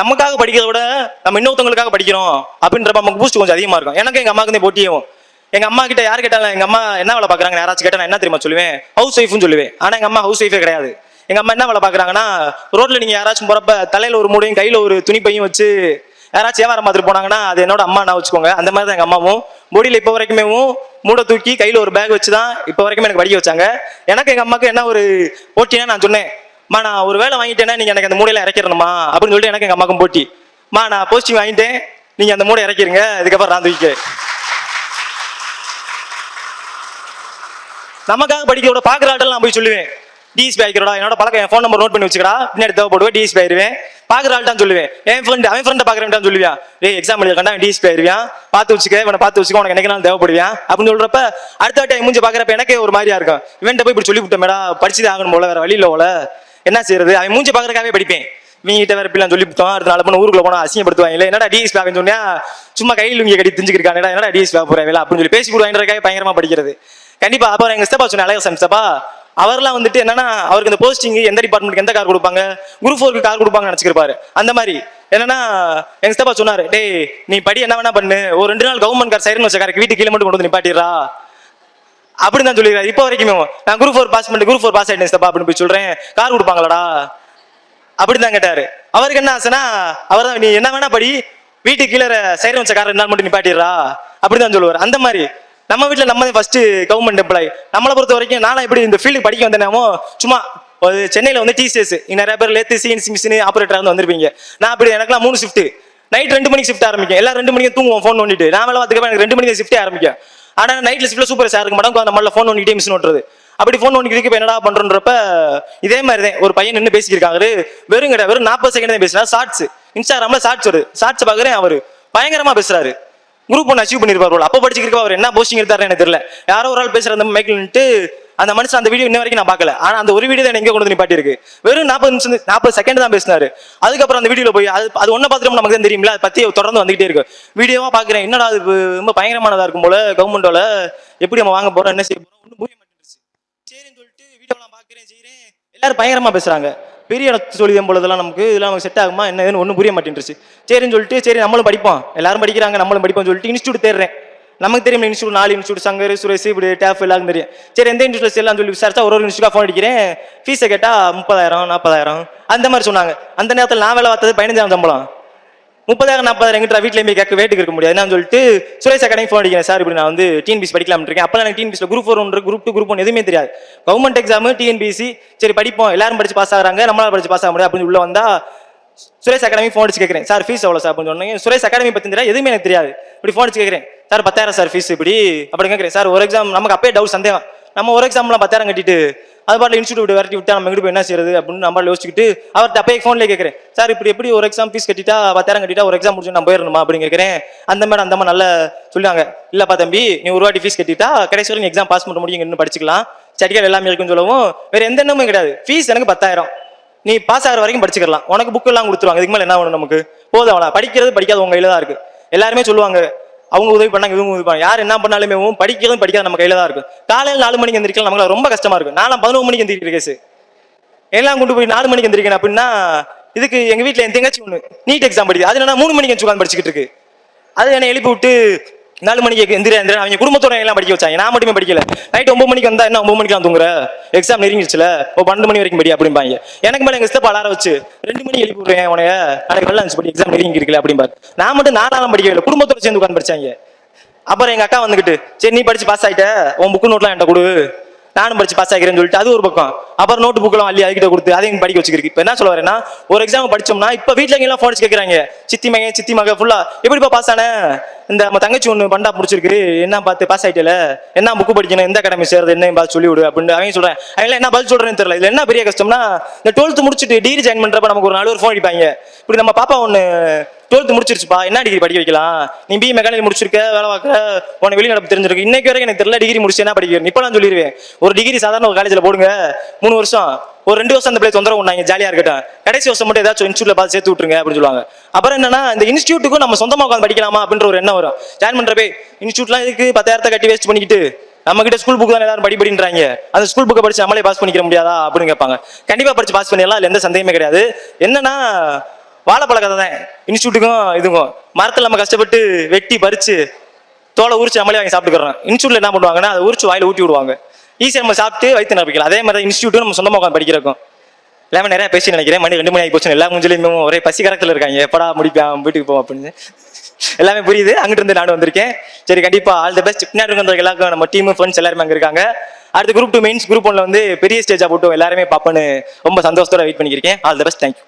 நமக்காக படிக்கிறத விட நம்ம இன்னொருத்தவங்களுக்காக படிக்கிறோம் அப்படின்றப்ப நமக்கு பூஸ்ட் கொஞ்சம் அதிகமாக இருக்கும். எனக்கு எங்கள் அம்மாவுக்கு போட்டியும் எங்க அம்மா கிட்ட யார் கேட்டாலும் எங்க அம்மா என்ன வேலை பாக்குறாங்க யாராச்சும் கேட்டா நான் என்ன தெரியுமா சொல்லுவேன்? ஹவுஸ் ஒய்ஃப்னு சொல்லுவேன். ஆனா எங்க அம்மா ஹவுஸ் ஒய்ஃபே கிடையாது. எங்க அம்மா என்ன வேலை பாக்குறாங்கன்னா ரோட்ல நீங்க யாராச்சும் போறப்ப தலையில ஒரு மூடையும் கையில ஒரு துணி பையும் வச்சு யாராச்சும் வியாபாரம் பார்த்துட்டு போனாங்கன்னா அது என்னோட அம்மா நான் வச்சுக்கோங்க. அந்த மாதிரி தான் எங்க அம்மாவும். பொடியில் இப்போ வரைக்குமே மூடை தூக்கி கையில ஒரு பேக் வச்சு தான் இப்போ வரைக்கும் எனக்கு படிக்க வச்சாங்க. எனக்கு எங்க அம்மாக்கு என்ன ஒரு போட்டினா நான் சொன்னேன். மா நான் ஒரு வேலை வாங்கிட்டேன்னா நீங்க எனக்கு அந்த மூடையில இறக்கிடணுமா? அப்படின்னு சொல்லிட்டு எனக்கு எங்க அம்மாக்கும் போட்டி. மா நான் போஸ்டிங் வாங்கிட்டேன். நீங்க அந்த மூடை இறக்கிருங்க. இதுக்கப்புறம் நான் தூக்கிக்க நமக்காக படிக்கிறோட பாக்குற ஆட்கள் நான் போய் சொல்லுவேன். டிஎஸ்பி ஆகிக்கிறோட என்னோட பழக்கம் என் ஃபோன் நம்பர் நோட் பண்ணி வச்சுக்கடா. பின்னாடி தேவைப்படுவேன் டிஎஸ்பி ஆயிருவேன் பாக்குற ஆள்தான் சொல்லுவேன். என் ஃப்ரெண்ட் அவன் ஃப்ரெண்டை பாக்குறேன் சொல்லுவியா? ஏ எக்ஸாம் எழுத கண்டா டிஎஸ்பி ஆயிருவியான் பார்த்து வச்சுக்க. இவனை பார்த்து வச்சுக்க. உனக்கு எனக்கு நாள் தேவைப்படுவியான் அப்படின்னு சொல்றப்ப அடுத்த டைம் மூஞ்சி பாக்குறப்ப எனக்கே ஒரு மாதிரியா இருக்கும். இவன்ட்ட போய் இப்படி சொல்லி விட்டோமேடா படிச்சுதான் ஆகணும் போல வேற வழியில போல. என்ன செய்யறது அவன் மூஞ்சி பாக்குறதுக்காகவே படிப்பேன். வீட்டை வேற இப்படிலாம் சொல்லி விட்டோம் அடுத்த நாள் பண்ண ஊருக்குள்ள போனா அசிங்கப்படுத்துவாங்க. என்னடா டிஎஸ் ஆகுன்னு சொன்னா சும்மா கையில் இங்கே கட்டி திஞ்சுக்கிருக்கானடா என்னடா டிஎஸ் ஆக போறேன் அப்படின்னு சொல்லி பேசி கொடுவாங்கிறக்காக பயங்கரமா படிக்கிறது. கண்டிப்பா அப்புறம் எங்க ஸ்டெப்பா சொன்ன அழகா சம்ஸ்டப்பா அவர்லாம் வந்துட்டு என்னன்னா அவருக்கு இந்த போஸ்டிங் எந்த டிபார்ட்மெண்ட்க்கு எந்த கார் கொடுப்பாங்க? குரூப் ஃபோருக்கு கார் கொடுப்பாங்கன்னு நினைச்சிருப்பாரு அந்த மாதிரி. என்னன்னா எங்க ஸ்டெப்பா சொன்னாரு டேய் நீ படி என்ன வேணா பண்ணு. ஒரு ரெண்டு நாள் கவர்மெண்ட் கார் சைரன் வச்ச காருக்கு வீட்டுக்கு கீழே மட்டும் கொண்டு வந்து நிப்பாட்டிடுறா. அப்படின்னு தான் சொல்லிடுறாரு இப்போ வரைக்குமே நான் குரூப் ஃபோர் பாஸ் பண்ணி குரூப் ஃபோர் பாஸ் ஆயிட்டேன் ஸ்டெப்பா அப்படின்னு போய் சொல்றேன் கார் கொடுப்பாங்களாடா? அப்படிதான் கேட்டாரு. அவருக்கு என்ன ஆசைனா அவர் தான் நீ என்ன வேணா படி வீட்டுக்கு கீழே சைரன் வச்ச கார் இருந்தாலும் மட்டும் மட்டும் நிப்பாட்டிடுறா அப்படிதான் சொல்லுவார். அந்த மாதிரி நம்ம வீட்டில் நம்ம ஃபர்ஸ்ட் கவர்மெண்ட் எம்ப்ளாய் நம்மளை பொறுத்த வரைக்கும் நானும் எப்படி இந்த ஃபீல்டு படிக்க வந்தேனாமோ சும்மா ஒரு சென்னையில் வந்து டிசிஎஸ் நிறைய பேர் லேத்து சிஎன்சி மிஷின் ஆப்ரேட்டராக வந்து வந்திருப்பீங்க. நான் அப்படி எனக்குலாம் மூணு ஷிஃப்ட் நைட் ரெண்டு மணிக்கு ஷிஃப்ட் ஆரம்பிக்கும். எல்லாம் ரெண்டு மணிக்கு தூங்குவோம் ஃபோன் பண்ணிட்டு நான் வேலை பார்த்துக்கப்ப எனக்கு ரெண்டு மணிக்கு ஷிஃப்ட்டே ஆரம்பிக்கும். ஆனால் நைட்ல ஷிஃப்ட்ல சூப்பர் சார் இருக்க மாட்டோம் அந்த மாதிரி ஃபோன் ஒன்று மிஷின் ஓட்டுறது அப்படி ஃபோன் நோண்டிக்கிறதுக்கு இப்போ என்னடா பண்ணுறன்றப்ப இதே மாதிரி தான் ஒரு பையன் நின்று பேசியிருக்காரு வெறும் கிடையாது வெறும் நாற்பது செகண்ட் தான் பேசுறாரு. ஷார்ட்ஸ் இன்ஸ்டாகிராம்ல ஷார்ட்ஸ் வருது ஷார்ட்ஸ் பார்க்குறேன் அவர். பயங்கரமாக பேசுறாரு. குரூப் ஒன்று அச்சீவ் பண்ணியிருப்பார் அப்போ படிச்சிருக்க அவர் என்ன போஸ்டிங் எடுத்தாரு எனக்கு தெரியல. யாரோ ஒரு ஆள் பேசுகிற அந்த மைக்கில் நின்று அந்த மனுஷன் அந்த வீடியோ இன்ன வரைக்கும் நான் பார்க்கல. ஆனா அந்த ஒரு வீடியோ தான் எங்க கொண்டு வந்து நிப்பாட்டி இருக்கு வெறும் நாற்பது நிமிஷம் நாற்பது செகண்ட் தான் பேசினாரு. அதுக்கப்புறம் அந்த வீடியோல போய் அது அது ஒன்றை பார்த்துட்டு நமக்கு தான் தெரியுமில்ல அதை பத்தி தொடர்ந்து வந்துகிட்டே இருக்கு. வீடியோவா பாக்குறேன் என்னடா அது ரொம்ப பயங்கரமானதா இருக்கும் போல கவர்மெண்டோல எப்படி நம்ம வாங்க போறோம் என்ன செய்ய போறோம் ஒன்றும் புரிய மாட்டேங்குது. சரின்னு சொல்லிட்டு வீடியோலாம் பார்க்குறேன் செய்கிறேன் எல்லாரும் பயங்கரமா பேசுறாங்க. பெரிய இடத்து சொல்லி பொழுதெல்லாம் நமக்கு இதெல்லாம் நமக்கு செட் ஆகுமா என்னதுன்னு ஒன்றும் புரிய மாட்டேன்ருச்சு சரின்னு சொல்லிட்டு சரி நம்மளும் படிப்போம். எல்லாரும் படிக்கிறாங்க நம்மளும் படிப்போம்னு சொல்லிட்டு இன்ஸ்டியூட் தேடுறேன். நமக்கு தெரியும் இன்ஸ்டியூட் நாலு இன்ஸ்டியூட் சங்கர் சுரேஷ் இப்படி டேஃப் எல்லாரும் தெரியும். சரி எந்த இன்ஸ்டியூட் எல்லாம் சொல்லி விசாரிச்சா ஒரு ஒரு இன்ஸ்டியூட்டாக ஃபோன் அடிக்கிறேன். ஃபீஸை கேட்டால் முப்பதாயிரம் நாற்பதாயிரம் அந்த மாதிரி சொன்னாங்க. அந்த நேரத்தில் நான் வேலை பார்த்தது பதினஞ்சாயிரம் சம்பளம். முப்பதாயிரம் நாற்பதாயிரம் எங்கிட்ட வீட்டில் போய் கேட்க வேட்டுக்கு இருக்க முடியாது. நான் சொல்லிட்டு சுரேஷ் அகாடமி ஃபோன் அடிக்கிறேன். சார் இப்படி நான் வந்து டிஎன்பிசி படிக்கலாம் இருக்கேன். அப்போ எனக்கு டிஎன்பிசியில் குரூப் ஃபோர் ஒன்று குரூப் டூ குரூப் ஒன்று எதுவுமே தெரியாது. கவர்மெண்ட் எக்ஸாம் டிஎன்பிசி சரி படிப்போம். எல்லாரும் படிச்சு பாஸ் ஆகுறாங்க. நம்மளால படிச்சு பாஸ் ஆக முடியாது அப்படின்னு உள்ள வந்தா சுரேஷ் அகாடமி ஃபோன் அடிச்சு கேட்குறேன். சார் ஃபீஸ் எவ்வளோ சார் அப்படின்னு சொன்னீங்க சுரேஷ் அகாடமி பற்றி தெரியாது. எதுவுமே எனக்கு தெரியாது. இப்படி ஃபோன் அடிச்சு கேட்குறேன். சார் பத்தாயிரம் சார் ஃபீஸ் இப்படி. அப்படி கேட்குறேன். சார் ஒரு எக்ஸாம் நமக்கு அப்பயே டவுட் சந்தேகம். நம்ம ஒரு எக்ஸாம்லாம் பத்தாயிரம் கட்டிட்டு அது பாட்டில் இன்ஸ்டியூட் விரட்டி விட்டா நம்ம எங்கிட்டு போய் என்ன செய்யறது? அப்படின்னு நம்ம யோசிச்சுக்கிட்டு அவர்கிட்ட அப்பயே ஃபோன்லேயே கேட்குறேன். சார் இப்படி எப்படி ஒரு எக்ஸாம் ஃபீஸ் கட்டிட்டா பத்தாயிரம் கட்டிட்டா ஒரு எக்ஸாம் முடிச்சு நான் போயிடணுமா அப்படின்னு கேட்குறேன். அந்த மாதிரி அந்த மாதிரி நல்லா சொல்லுவாங்க இல்லப்பா தம்பி நீ ஒரு வாட்டி ஃபீஸ் கட்டிட்டா கடைசி வரைக்கும் எக்ஸாம் பாஸ் பண்ண முடியும் இன்னும் படிச்சுக்கலாம். சர்டிஃபிகேட் எல்லாமே இருக்குன்னு சொல்லவும் வேற எந்த எண்ணமும் கிடையாது. ஃபீஸ் எனக்கு பத்தாயிரம். நீ பாஸ் ஆகிற வரைக்கும் படிச்சுக்கலாம். உனக்கு புக்கெல்லாம் கொடுத்துருவாங்க. இதுக்கு மேலே என்ன வேணும் நமக்கு? போதும் அவனா படிக்கிறது படிக்காத உங்க கையில தான் இருக்கு. எல்லாருமே சொல்லுவாங்க. அவங்க உதவி பண்ணாங்க இவங்க உதவி பண்ணாங்க. யார் என்ன பண்ணாலுமே படிக்கிறதும் படிக்காத நம்ம கையில தான் இருக்கும் காலையில் நாலு மணிக்கு எந்திரிக்கலாம் நமக்கு ரொம்ப கஷ்டமா இருக்கும் நானும் பதினொரு மணிக்கு எந்திரிக்கிற கேஸ் எல்லாம் கொண்டு போய் நாலு மணிக்கு எந்திரிக்கணும் அப்படின்னா இதுக்கு எங்க வீட்டில் என் தங்கச்சி ஒன்று நீட் எக்ஸாம் படிக்குது. அது என்ன மூணு மணிக்கு உட்காந்து படிச்சுக்கிட்டு இருக்கு. அது என்னை எழுப்பி விட்டு நாலு மணிக்கு எந்திர எந்திர அவங்க குடும்பத்தோட எல்லாம் படிக்க வச்சாங்க. நான் மட்டுமே படிக்கல. நைட் ஒன்பது மணிக்கு வந்தா என்ன ஒன்பது மணிக்கு நான் தூங்குற? எக்ஸாம் நெருங்கிடுச்சுல. ஓ பன்னெண்டு மணி வரைக்கும் படி அப்படிம்பாங்க. எனக்கு மேலே எங்க ஸ்டெப் அலார வச்சு ரெண்டு மணி எழுப்பி விடுறேன் உனைய நாளைக்கு வெள்ள அஞ்சு படி எக்ஸாம் நெருங்கி இருக்கல அப்படிம்பாரு. நான் மட்டும் நானாலும் படிக்கல குடும்பத்தோட சேர்ந்து உட்காந்து படிச்சாங்க. அப்புறம் எங்க அக்கா வந்துகிட்டு சரி நீ படிச்சு பாஸ் ஆயிட்ட. உன் புக்கு நோட்லாம் என்கிட்ட கொடு. நானும் படிச்சு பாஸ் ஆகிறேன்னு சொல்லிட்டு அது ஒரு பக்கம். அப்புறம் நோட்டு புக்கெல்லாம் அள்ளி அதுக்கிட்ட கொடுத்து அதையும் படிக்க வச்சுக்கிருக்கு இப்போ என்ன சொல்ல வரேன்னா ஒரு எக்ஸாம் படிச்சோம்னா இப்போ வீட்டில் எல்லாம் ஃபோன் கேட்குறாங்க சித்தி மகன் சித்தி மக ஃபுல்லா எப்படிப்பா பாஸ் ஆன? இந்த நம்ம தங்கச்சி ஒன்று பண்டா முடிச்சிருக்கு. என்ன பார்த்து பாஸ் ஆகிட்டல என்ன புக்கு படிக்கணும்? எந்த அகாடமி சேர்றது? என்ன பார்த்து சொல்லிவிடு அப்படின்னு அவங்க சொல்றேன். அவங்க என்ன பதில் சொல்றேன்னு தெரியல. இதுல என்ன பெரிய கஷ்டம்னா இந்த டுவெல்த் முடிச்சுட்டு டிகிரி ஜாயின் பண்றப்ப நமக்கு ஒரு நாலு ஒரு ஃபோன் அடிப்பாங்க. இப்படி நம்ம பாப்பா ஒன்று டுவெல்த் முடிச்சிருச்சுப்பா. என்ன டிகிரி படிக்க வைக்கலாம்? நீ பி மெக்கானிக் முடிச்சிருக்க வேலை பார்க்குற உனக்கு வெளிநடப்பு தெரிஞ்சிருக்கு. இன்னைக்கு வரைக்கும் எனக்கு தெரியல டிகிரி முடிச்சு என்ன படிக்கிறேன் இப்போ நான் சொல்லிடுவேன் ஒரு டிகிரி சாதாரண ஒரு காலேஜில் போடுங்க. மூணு வருஷம் ஒரு ரெண்டு வருஷம் அந்த பிள்ளை தொந்தரவு பண்ணாங்க ஜாலியாக இருக்கட்டும். கடைசி வருஷம் மட்டும் ஏதாச்சும் இன்ஸ்டியூட்ல பார்த்து சேர்த்து விட்டுருங்க அப்படின்னு சொல்லுவாங்க. அப்புறம் என்னன்னா இந்த இன்ஸ்டியூட்டுக்கும் நம்ம சொந்தமாக உட்காந்து படிக்கலாமா அப்படின்ற ஒரு எண்ணம் வரும். ஜாயின் பண்றப்பே இன்ஸ்டியூட்லாம் இதுக்கு பத்தாயிரத்தை கட்டி வேஸ்ட் பண்ணிக்கிட்டு நம்ம கிட்ட ஸ்கூல் புக் தான் எல்லாரும் படி படின்றாங்க அந்த ஸ்கூல் புக்கை படிச்சு நம்மளே பாஸ் பண்ணிக்க முடியாதா அப்படின்னு கேட்பாங்க. கண்டிப்பா படிச்சு பாஸ் பண்ணிடலாம் அதுல எந்த சந்தேகமே கிடையாது. என்னன்னா வாழைப்பழ கதை தான். இன்ஸ்டியூட்டுக்கும் இதுக்கும். மரத்தில் நம்ம கஷ்டப்பட்டு வெட்டி பறிச்சு தோலை உரிச்சு நம்மளே வாங்கி சாப்பிட்டுக்கிறோம். இன்ஸ்டியூட்ல என்ன பண்ணுவாங்கன்னா அதை உரிச்சு வாயில ஊட்டி விடுவாங்க. ஈஸியாக நம்ம சாப்பிட்டு வயிற்று நிரப்பிக்கலாம். அதே மாதிரி இன்ஸ்டியூட்டும் நம்ம சொந்தமாக உட்காந்து படிக்கிறோம் எல்லாமே நிறைய பேசி நினைக்கிறேன். மணி ரெண்டு மணி ஆகி போச்சு எல்லா மூஞ்சிலையும் ஒரே பசி கரத்தில் இருக்காங்க. எப்படா முடிப்பேன் வீட்டுக்கு போவோம் அப்படின்னு. எல்லாமே புரியுது. அங்கிட்டு இருந்து நானும் வந்திருக்கேன். சரி கண்டிப்பாக ஆல் தி பெஸ்ட் பின்னாடி இருக்கிற எல்லாருக்கும் நம்ம டீம் ஃப்ரெண்ட்ஸ் எல்லாருமே அங்கே இருக்காங்க. அடுத்த குரூப் டூ மெயின்ஸ் குரூப் ஒன்ல வந்து பெரிய ஸ்டேஜாக போட்டு எல்லாருமே பார்ப்பேன்னு ரொம்ப சந்தோஷத்தோட வெயிட் பண்ணியிருக்கேன் ஆல் தி பெஸ்ட் தேங்க்யூ